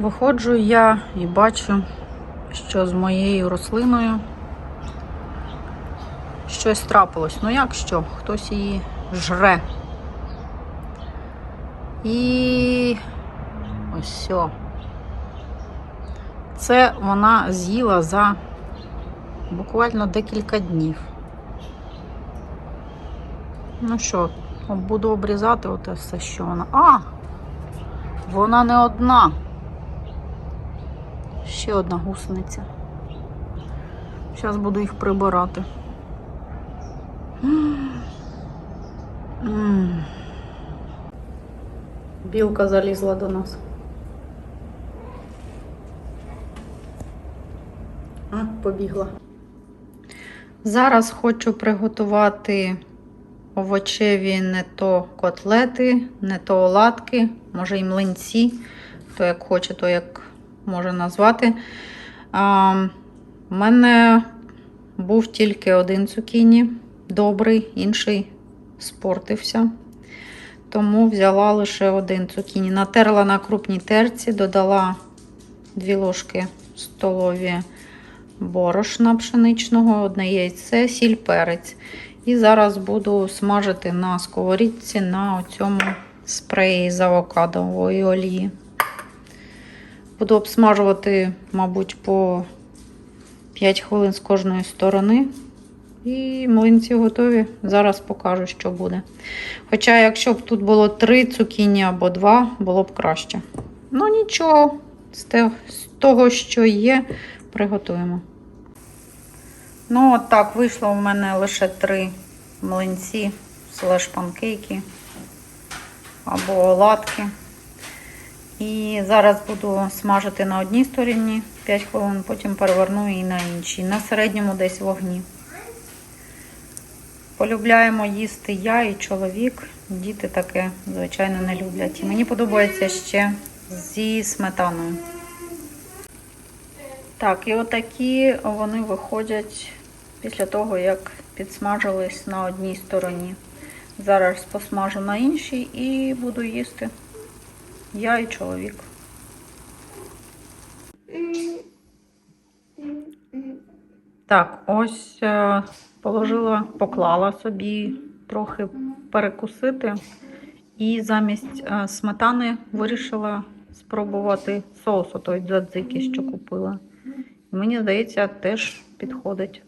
Виходжу я і бачу, що з моєю рослиною щось трапилось. Ну як що? Хтось її жре. І ось все. Це вона з'їла за буквально декілька днів. Ну що, буду обрізати оте все, що вона. А! Вона не одна. Ще одна гусениця. Зараз буду їх прибирати. Білка залізла до нас. А, побігла. Зараз хочу приготувати овочеві не то котлети, не то оладки, може і млинці, то як хоче, то як може назвати. У мене був тільки один цукіні, добрий, інший спортився. Тому взяла лише один цукіні. Натерла на крупній терці, додала 2 ложки столові борошна пшеничного, одне яйце, сіль, перець. І зараз буду смажити на сковорідці на цьому спреї з авокадової олії. Буду обсмажувати, мабуть, по 5 хвилин з кожної сторони. І млинці готові. Зараз покажу, що буде. Хоча, якщо б тут було 3 цукіні або 2, було б краще. Ну, нічого, з того, що є, приготуємо. Ну, от так, вийшло в мене лише 3 млинці, слеш панкейки або оладки. І зараз буду смажити на одній стороні 5 хвилин, потім переверну і на іншій. На середньому десь вогні. Полюбляємо їсти я і чоловік. Діти таке, звичайно, не люблять. І мені подобається ще зі сметаною. Так, і отакі вони виходять після того, як підсмажились на одній стороні. Зараз посмажу на іншій і буду їсти. Я і чоловік. Так, ось е, положила, поклала собі трохи перекусити. І замість е, сметани вирішила спробувати соус, той дзадзики, що купила. Мені здається, теж підходить.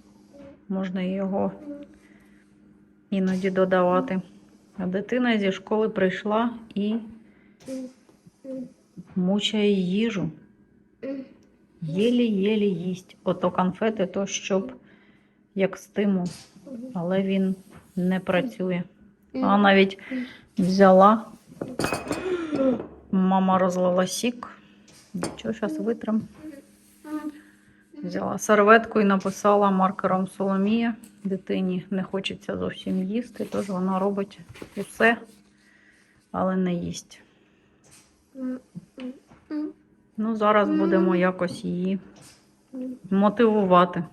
Можна його іноді додавати. А дитина зі школи прийшла і мучає їжу. Єлі-єлі їсть. Ото конфети, то щоб як стимул, але він не працює. А навіть взяла. Мама розлила сік. Нічого, зараз витрим. Взяла серветку і написала маркером Соломія. Дитині не хочеться зовсім їсти, тож вона робить усе, але не їсть. Ну, зараз будемо якось її мотивувати.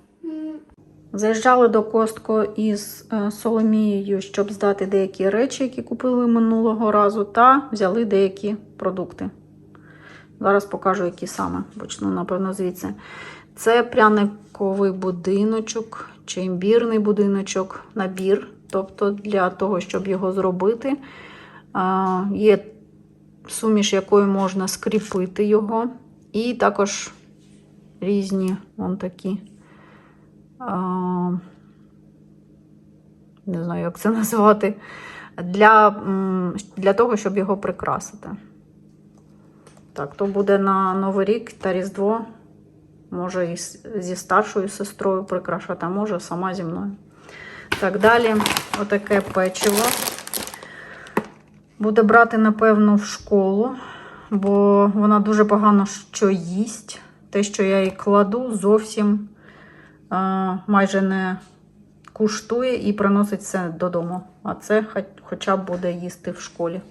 Заїжджали до Костко із е, Соломією, щоб здати деякі речі, які купили минулого разу, та взяли деякі продукти. Зараз покажу, які саме. Почну, напевно, звідси. Це пряниковий будиночок чи імбірний будиночок, набір. Тобто, для того, щоб його зробити, є суміш, якою можна скріпити його. І також різні вон такі. А, не знаю, як це назвати, для, для того, щоб його прикрасити. Так, то буде на Новий рік та Різдво. Може, і зі старшою сестрою прикрашати, а може сама зі мною. Так, далі отаке печиво. Буде брати, напевно, в школу, бо вона дуже погано що їсть. Те, що я їй кладу, зовсім а, майже не куштує і приносить все додому. А це хоча б буде їсти в школі.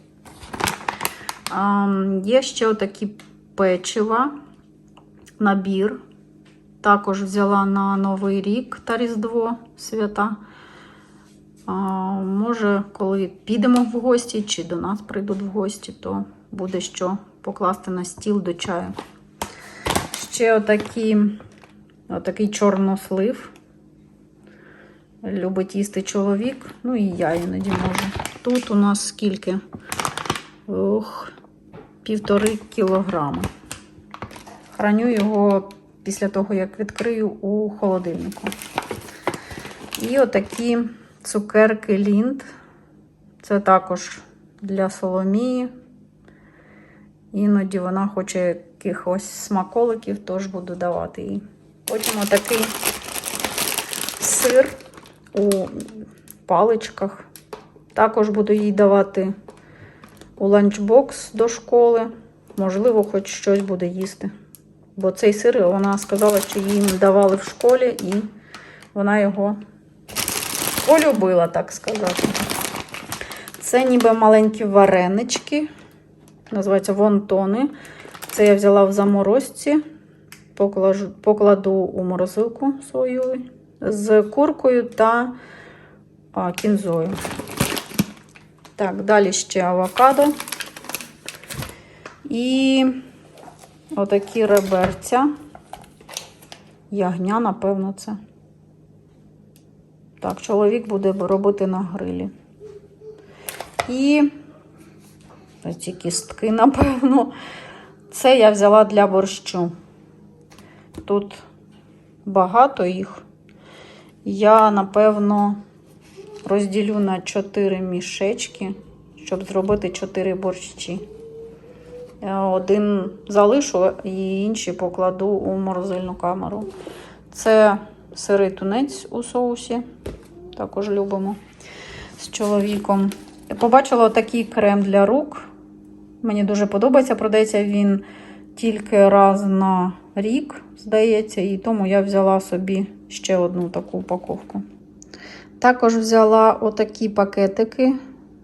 А, є ще отакі печива, набір. Також взяла на Новий рік та Різдво свята. А, може, коли підемо в гості, чи до нас прийдуть в гості, то буде що покласти на стіл до чаю. Ще отакі, отакий чорнослив. Любить їсти чоловік, ну і я іноді можу. Тут у нас скільки? Ох, півтори кілограми. Храню його після того, як відкрию у холодильнику. І отакі цукерки лінд. Це також для Соломії. Іноді вона хоче якихось смаколиків, тож буду давати їй. Потім отакий сир у паличках. Також буду їй давати у ланчбокс до школи. Можливо, хоч щось буде їсти. Бо цей сир вона сказала, що їм давали в школі, і вона його полюбила, так сказати. Це ніби маленькі варенички. Називаються вонтони. Це я взяла в заморозці, покладу, покладу у морозилку свою з куркою та а, кінзою. Так, далі ще авокадо. І отакі реберця. Ягня, напевно, це. Так, чоловік буде робити на грилі. І ці кістки, напевно. Це я взяла для борщу. Тут багато їх. Я, напевно, розділю на 4 мішечки, щоб зробити 4 борщі. Я Один залишу і інші покладу у морозильну камеру. Це сирий тунець у соусі. Також любимо з чоловіком. Побачила такий крем для рук. Мені дуже подобається. Продається він тільки раз на рік, здається, і тому я взяла собі ще одну таку упаковку. Також взяла отакі пакетики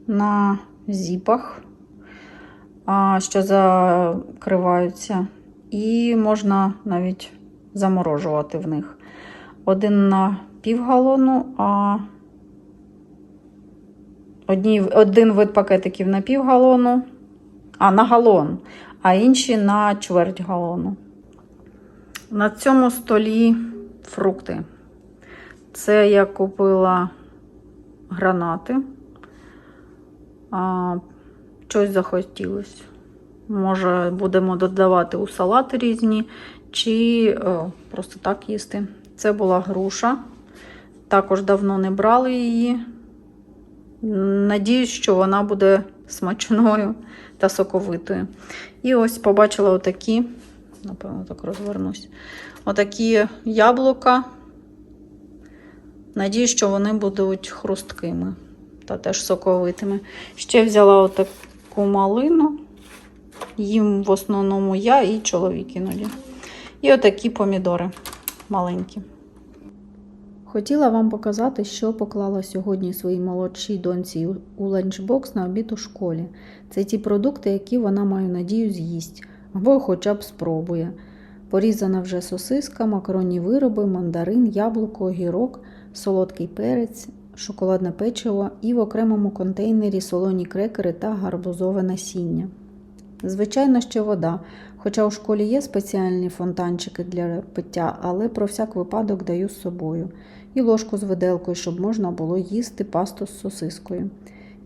на зіпах, що закриваються, і можна навіть заморожувати в них. Один на півгалону, а одні, один вид пакетиків на півгалону, а на галон, а інші на чверть галону. На цьому столі фрукти. Це я купила гранати. А, Щось захотілося. Може, будемо додавати у салати різні, чи о, просто так їсти. Це була груша. Також давно не брали її. Надіюсь, що вона буде смачною та соковитою. І ось побачила отакі, напевно, так розвернусь. Отакі яблука. Надіюсь, що вони будуть хрусткими та теж соковитими. Ще взяла отаку малину. Їм в основному я і чоловік іноді. І отакі помідори маленькі. Хотіла вам показати, що поклала сьогодні своїй молодшій доньці у ланчбокс на обід у школі. Це ті продукти, які вона маю надію з'їсть, або хоча б спробує. Порізана вже сосиска, макаронні вироби, мандарин, яблуко, огірок, солодкий перець, шоколадне печиво і в окремому контейнері солоні крекери та гарбузове насіння. Звичайно, ще вода, хоча у школі є спеціальні фонтанчики для пиття, але про всяк випадок даю з собою. І ложку з виделкою, щоб можна було їсти пасту з сосискою.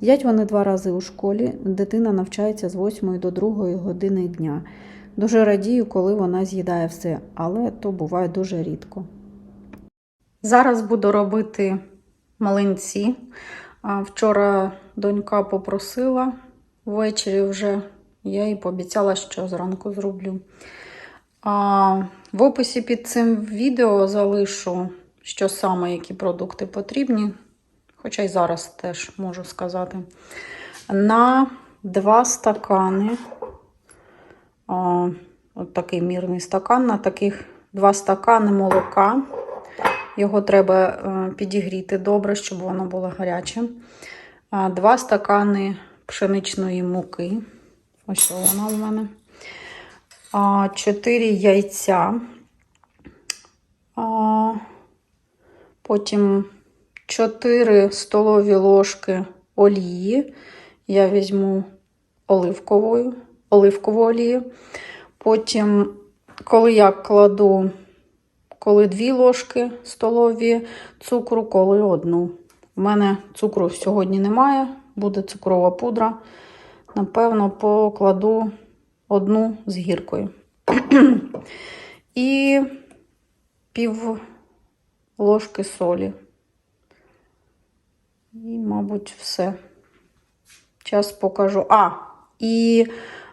Їдять вони два рази у школі, дитина навчається з 8 до 2 години дня. Дуже радію, коли вона з'їдає все, але то буває дуже рідко. Зараз буду робити малинці. Вчора донька попросила ввечері вже. Я їй пообіцяла, що зранку зроблю. А, В описі під цим відео залишу, що саме, які продукти потрібні. Хоча й зараз теж можу сказати. На 2 стакани, а, от такий мірний стакан, на таких 2 стакани молока. Його треба е, підігріти добре, щоб воно було гаряче. 2 стакани пшеничної муки. Ось вона у мене. 4 яйця. Потім 4 столові ложки олії. Я візьму оливковою, оливкову олію. Потім коли я кладу коли дві ложки столові цукру, коли одну. У мене цукру сьогодні немає, буде цукрова пудра. Напевно, покладу одну з гіркою. І пів ложки солі. І, мабуть, все. Зараз покажу. А, і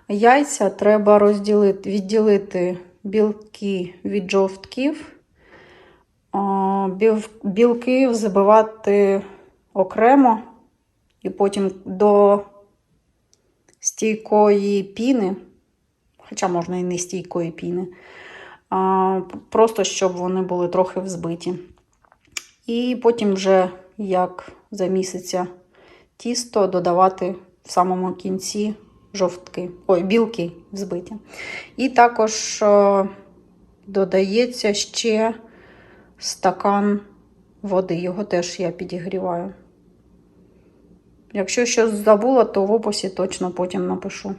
яйця треба розділити, відділити білки від жовтків. Білки взбивати окремо і потім до стійкої піни, хоча можна і не стійкої піни, просто щоб вони були трохи взбиті. І потім вже як заміситься тісто, додавати в самому кінці жовтки, ой, білки взбиті. І також е, додається ще стакан води. Його теж я підігріваю. Якщо щось забула, то в описі точно потім напишу,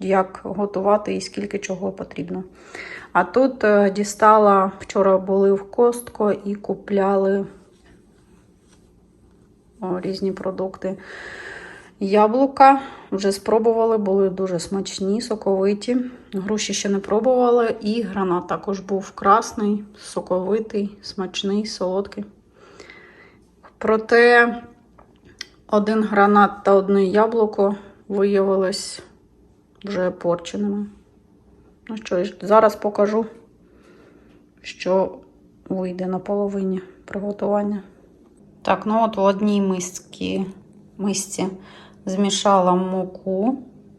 як готувати і скільки чого потрібно. А тут е, дістала, вчора були в Костко і купляли різні продукти. Яблука вже спробували, були дуже смачні, соковиті. Груші ще не пробували. І гранат також був красний, соковитий, смачний, солодкий. Проте один гранат та одне яблуко виявилось вже порченими. Ну що ж, зараз покажу, що вийде на половині приготування. Так, ну от в одній мисці, мисці змішала муку,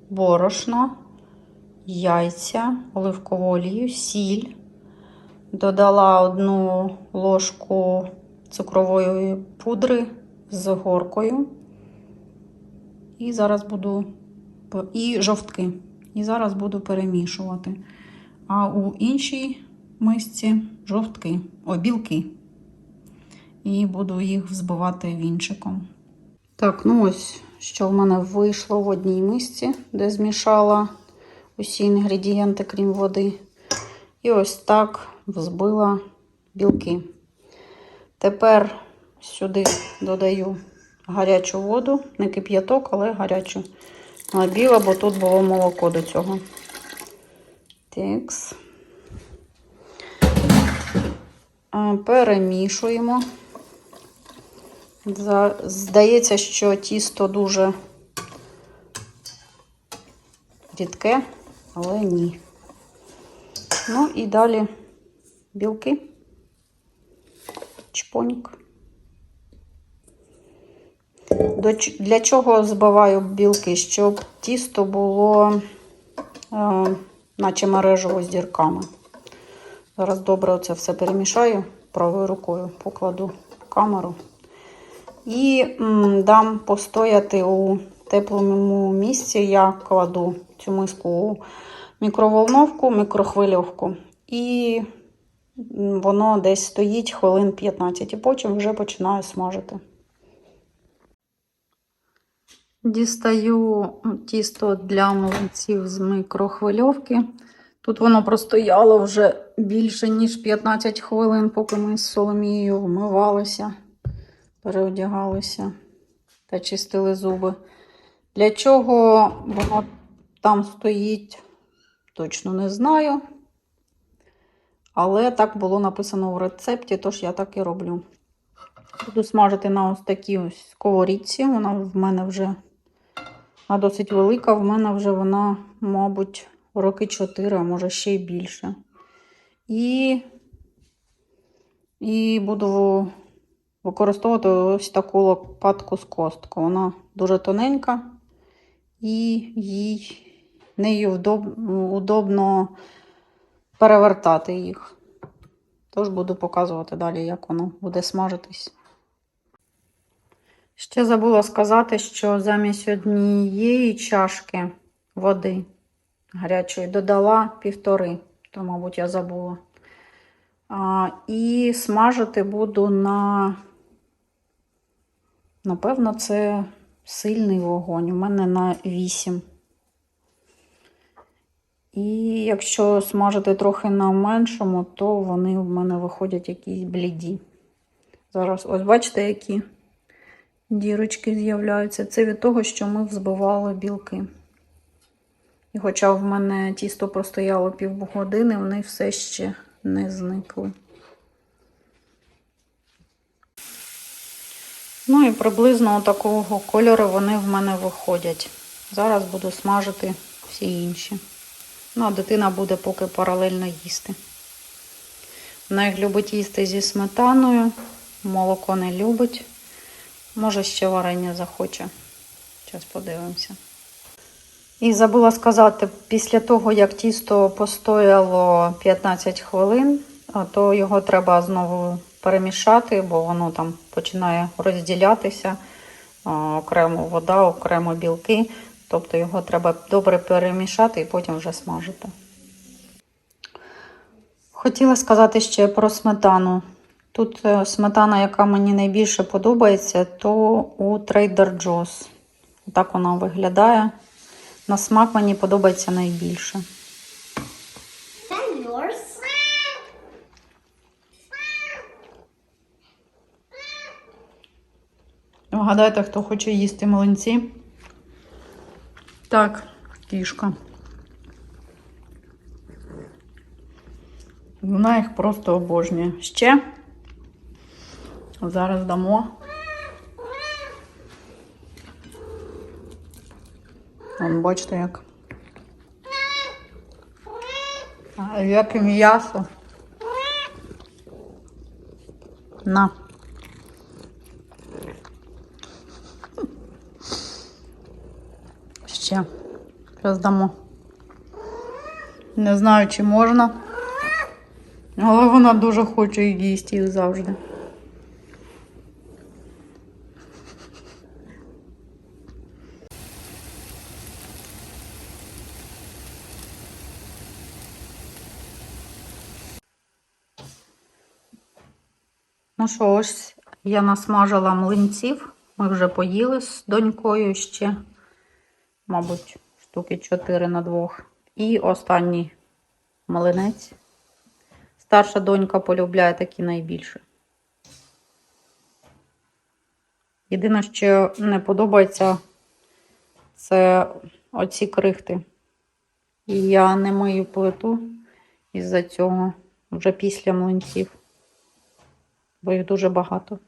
борошно, яйця, оливкову олію, сіль. Додала одну ложку цукрової пудри з горкою. І зараз буду і жовтки. І зараз буду перемішувати. А у іншій мисці жовтки, ой, білки. І буду їх взбивати вінчиком. Так, ну ось, що в мене вийшло в одній мисці, де змішала усі інгредієнти, крім води. І ось так взбила білки. Тепер сюди додаю гарячу воду, не кип'яток, але гарячу. Набіла, бо тут було молоко до цього. Текс. Перемішуємо. Здається, що тісто дуже рідке, але ні. Ну і далі білки, чпонік. Для чого збиваю білки? Щоб тісто було, е, наче мережево з дірками. Зараз добре це все перемішаю правою рукою, покладу камеру. І дам постояти у теплому місці. Я кладу цю миску у мікроволновку, мікрохвильовку. І воно десь стоїть хвилин 15, і потім вже починаю смажити. Дістаю тісто для млинців з мікрохвильовки. Тут воно простояло вже більше, ніж 15 хвилин, поки ми з Соломією вмивалися, переодягалися та чистили зуби. Для чого воно там стоїть, точно не знаю. Але так було написано в рецепті, тож я так і роблю. Буду смажити на ось такій ось сковорідці. Вона в мене вже вона досить велика, в мене вже вона, мабуть, роки 4, а може ще й більше. І, і буду використовувати ось таку лопатку з костку. Вона дуже тоненька і їй нею вдоб, удобно перевертати їх. Тож буду показувати далі, як воно буде смажитись. Ще забула сказати, що замість однієї чашки води гарячої додала півтори, то, мабуть, я забула. А, і смажити буду на, напевно, це сильний вогонь. У мене на 8. І якщо смажити трохи на меншому, то вони в мене виходять якісь бліді. Зараз, ось бачите, які дірочки з'являються. Це від того, що ми взбивали білки. І хоча в мене тісто простояло півгодини, вони все ще не зникли. Ну і приблизно такого кольору вони в мене виходять. Зараз буду смажити всі інші. Ну, а дитина буде поки паралельно їсти. Вона їх любить їсти зі сметаною, молоко не любить. Може, ще варення захоче. Зараз подивимося. І забула сказати, після того, як тісто постояло 15 хвилин, то його треба знову перемішати, бо воно там починає розділятися. Окремо вода, окремо білки. Тобто його треба добре перемішати і потім вже смажити. Хотіла сказати ще про сметану. Тут е, сметана, яка мені найбільше подобається, то у Trader Joe's. Так вона виглядає. На смак мені подобається найбільше. Вгадайте, хто хоче їсти млинці. Так, кішка. Вона їх просто обожнює. Ще. Зараз дамо. Вон, бачите, як. Як і м'ясо. На. Ще. Зараз дамо. Не знаю, чи можна. Але вона дуже хоче їсти їх завжди. Ну що, ось я насмажила млинців. Ми вже поїли з донькою ще, мабуть, штуки 4 на двох. І останній млинець. Старша донька полюбляє такі найбільше. Єдине, що не подобається, це оці крихти. І я не мию плиту із-за цього вже після млинців, бо їх дуже багато.